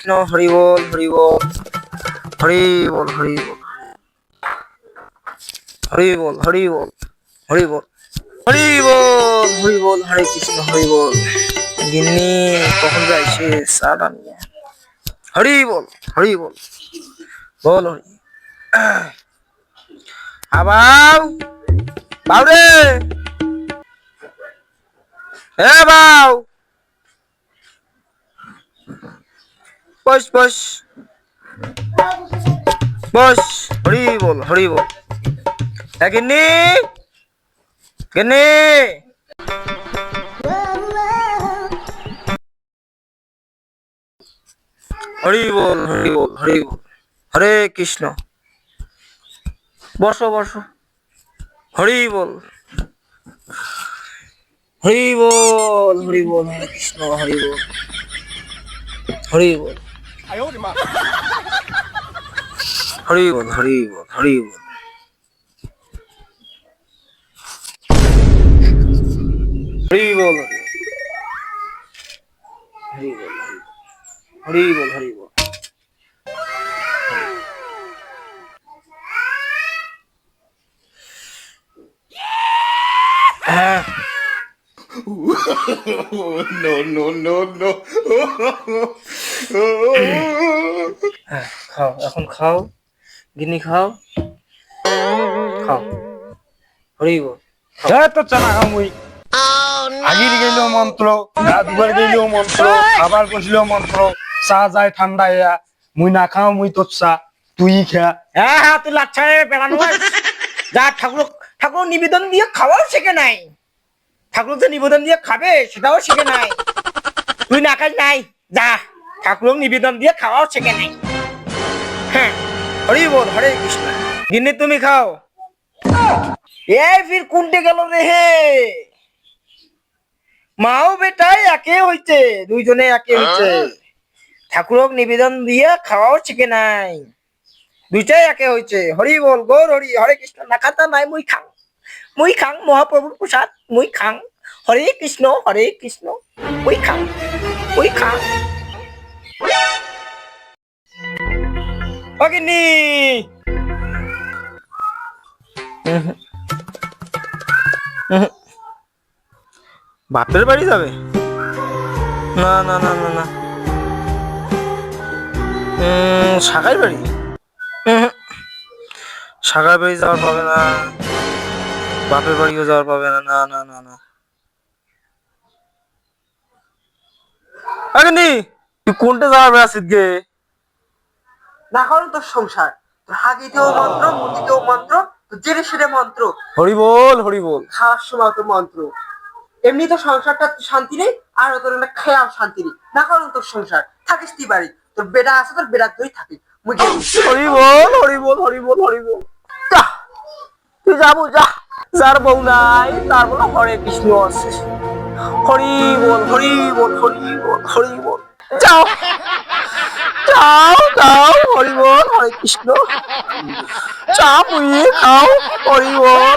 কৃষ্ণ হরি বল হরি বল হরি বল হরি বল হরি বল হরি বল হরি বল হরি বল হরি বল হরে কৃষ্ণ হরি বল গিন্নি কখন যায় সে সারা নিয়ে হরি বল হরি বল বল হরি আবাউ বাউ রে এ বাউ বস বস। বস, হরি বল হরি বল। গিন্নি গিন্নি। হরি বল হরি বল হরি বল। হরে কৃষ্ণ। বসো বসো। হরি বল। হরি বল হরি বল, হরে কৃষ্ণ, হরি বল। হরি বল। 哎呦我的妈！ハリーボン、ハリーボン、ハリーボン。ハリーボン、ハリーボン。ハリーボン、ハリーボン。Ah! no, no, no, no. হ্যাঁ, খাও এখন খাও। গিনি খাও। খাও। হরি বল। হ্যাঁ তো চানা খামুই আগির গেলেও মন্ত্র দুবার গেলেও মন্ত্র খাবার বসলেও মন্ত্র চা যায় ঠান্ডা ইয়া মুই না খাও মুই তোর চা তুই খা। হ্যাঁ হ্যাঁ তুই লাচ্ছা বেড়ানো যা ঠাকুর ঠাকুর নিবেদন দিয়ে খাওয়াও শেখে নাই। ঠাকুর যে নিবেদন দিয়ে খাবে, সেটাও শিখে নাই। তুই না খাস নাই, যা ঠাকুর নিবেদন দিয়ে খাওয়াও শেখে নাই। হ্যাঁ হরি বল, হরে কৃষ্ণ। গিন্নি, তুমি খাও। এই ফির কোনটে গেল রে হে। মাও বেটাই একে হইছে, দুইজনে একে হইছে। ঠাকুরক নিবেদন দিয়ে খাওয়াও শিখে নাই। দুইটাই একে হইছে। হরি বল, গৌর হরি, হরে কৃষ্ণ, না খাতা নাই, মুই খাং মুই খাং, মহাপ্রভুর প্রসাদ, মুই খাং। হরে কৃষ্ণ হরে কৃষ্ণ, মুই খাং মুই খাং। অগিনি বাপের বাড়ি যাবে? না না না না না। শাখার বাড়ি। শাখার বাড়ি যাওয়ার পাবে না। বাপের বাড়িও যাওয়ার পাবে না না না না না। আগে তুই কোনটা যাওয়ার বেড়াচ্ছিস গে? না কারণ তোর সংসার। তোর হাগিতেও মন্ত্র মুদিতেও মন্ত্র তোর জেরে সেরে মন্ত্র। হরি বল হরি বল। খাওয়ার সময় তো মন্ত্র। এমনি তো সংসারটা শান্তি নেই আর তোর না খেয়াও শান্তি নেই। না কারণ তোর সংসার। থাকিস তুই বাড়ি। তোর বেড়া আছে তোর বেড়ার দই থাকি। হরি বল হরি বল হরি বল হরি বল। যা তুই যাব যা। যার বউ নাই তার বলে হরে কৃষ্ণ আছে। হরি বল হরি বল হরি বল হরি বল। যাও যাও যাও হরি বল হরে কৃষ্ণ। চা মুই খাও হরি বল।